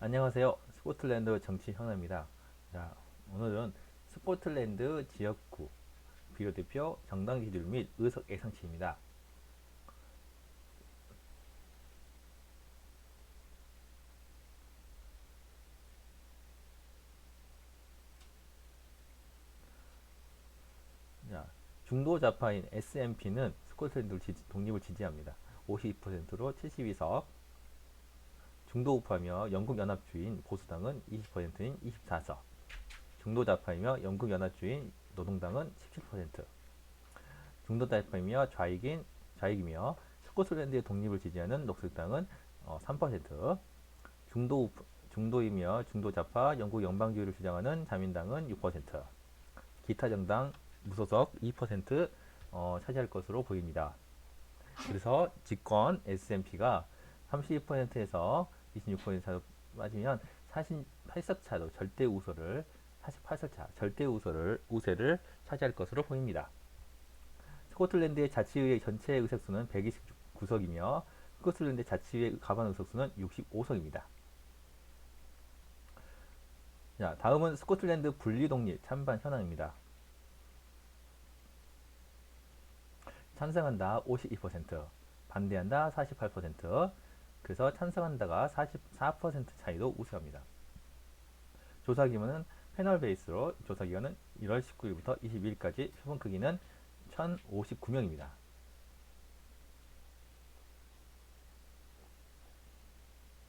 안녕하세요. 스코틀랜드 정치 현아입니다. 자, 오늘은 스코틀랜드 지역구 비례대표 정당 지지율 및 의석 예상치입니다. 자, 중도 좌파인 SNP는 스코틀랜드 독립을 지지합니다. 52%로 72석. 중도 우파며 영국 연합주의인 보수당은 20%인 24석. 중도 좌파이며 영국 연합주의인 노동당은 17%. 중도 좌파이며 좌익인 좌익이며 스코틀랜드의 독립을 지지하는 녹색당은 어, 3%. 중도 우파, 중도이며 중도 좌파 영국 연방주의를 주장하는 자민당은 6%. 기타 정당 무소속 2% 어, 차지할 것으로 보입니다. 그래서 집권 S&P가 32%에서 26% 차로 빠지면 48석 차도 절대 우세를 48석 차 절대 우세를 우세를 차지할 것으로 보입니다. 스코틀랜드의 자치의회 전체 의석수는 129석이며 스코틀랜드 자치의회 가반 의석수는 65석입니다. 자, 다음은 스코틀랜드 분리 독립 찬반 현황입니다. 찬성한다 52%, 반대한다 48%, 그래서 찬성한다가 44% 차이로 우세합니다. 조사 기간은 패널 베이스로 조사 기간은 1월 19일부터 22일까지 표본 크기는 1059명입니다.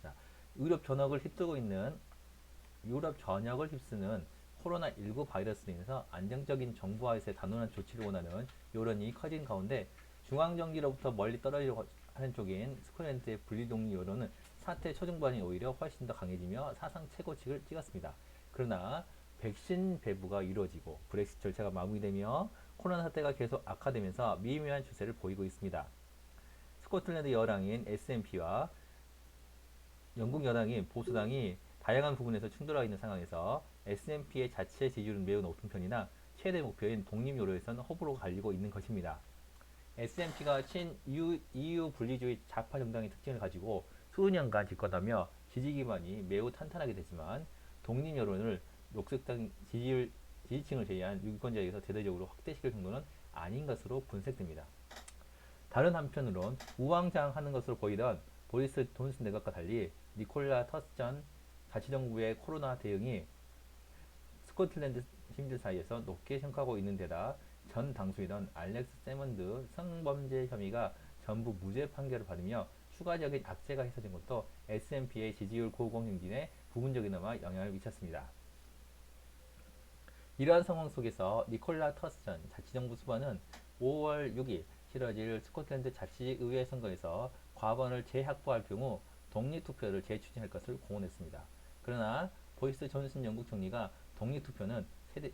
자, 유럽 전역을 휩쓰고 있는 유럽 전역을 휩쓰는 코로나19 바이러스로 인해서 안정적인 정부와의 단호한 조치를 원하는 여론이 커진 가운데 중앙정기로부터 멀리 떨어지려고 하는 쪽인 스코틀랜드의 분리독립 여론은 사태 초중 반이 오히려 훨씬 더 강해지며 사상 최고치를 찍었습니다. 그러나 백신 배부가 이루어지고 브렉시트 절차가 마무리되며 코로나 사태가 계속 악화되면서 미묘한 추세를 보이고 있습니다. 스코틀랜드 여당인 SNP와 영국 여당인 보수당이 다양한 부분에서 충돌하고 있는 상황에서 SNP의 자체 지지율은 매우 높은 편이나 최대 목표인 독립 요로에서는 호불호 갈리고 있는 것입니다. SNP가 친 EU, EU 분리주의 좌파 정당의 특징을 가지고 수년간 집권하며 지지 기반이 매우 탄탄하게 됐지만 독립 여론을 녹색당 지지율, 지지층을 제외한 유권자에게서 대대적으로 확대시킬 정도는 아닌 것으로 분석됩니다. 다른 한편으론 우왕좌왕하는 것으로 보이던 보리스 존슨 내각과 달리 니콜라 터스 전 자치정부의 코로나 대응이 스코틀랜드 시민들 사이에서 높게 평가하고 있는 데다 전 당수이던 알렉스 세먼드 성범죄 혐의가 전부 무죄 판결을 받으며 추가적인 악재가 해소된 것도 S&P의 지지율 고공 행진에 부분적이나마 영향을 미쳤습니다. 이러한 상황 속에서 니콜라 터스 전 자치정부 수반은 5월 6일 치러질 스코틀랜드 자치의회 선거에서 과반을 재확보할 경우 독립투표를 재추진할 것을 공언했습니다. 그러나 보이스 존슨 영국 총리가 독립투표는 세대,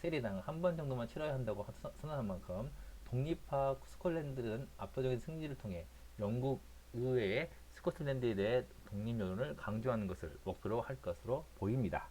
세리당 한번 정도만 치러야 한다고 선언한 만큼 독립파 스코틀랜드는 압도적인 승리를 통해 영국 의회에 스코틀랜드에 대해 독립 여론을 강조하는 것을 목표로 할 것으로 보입니다.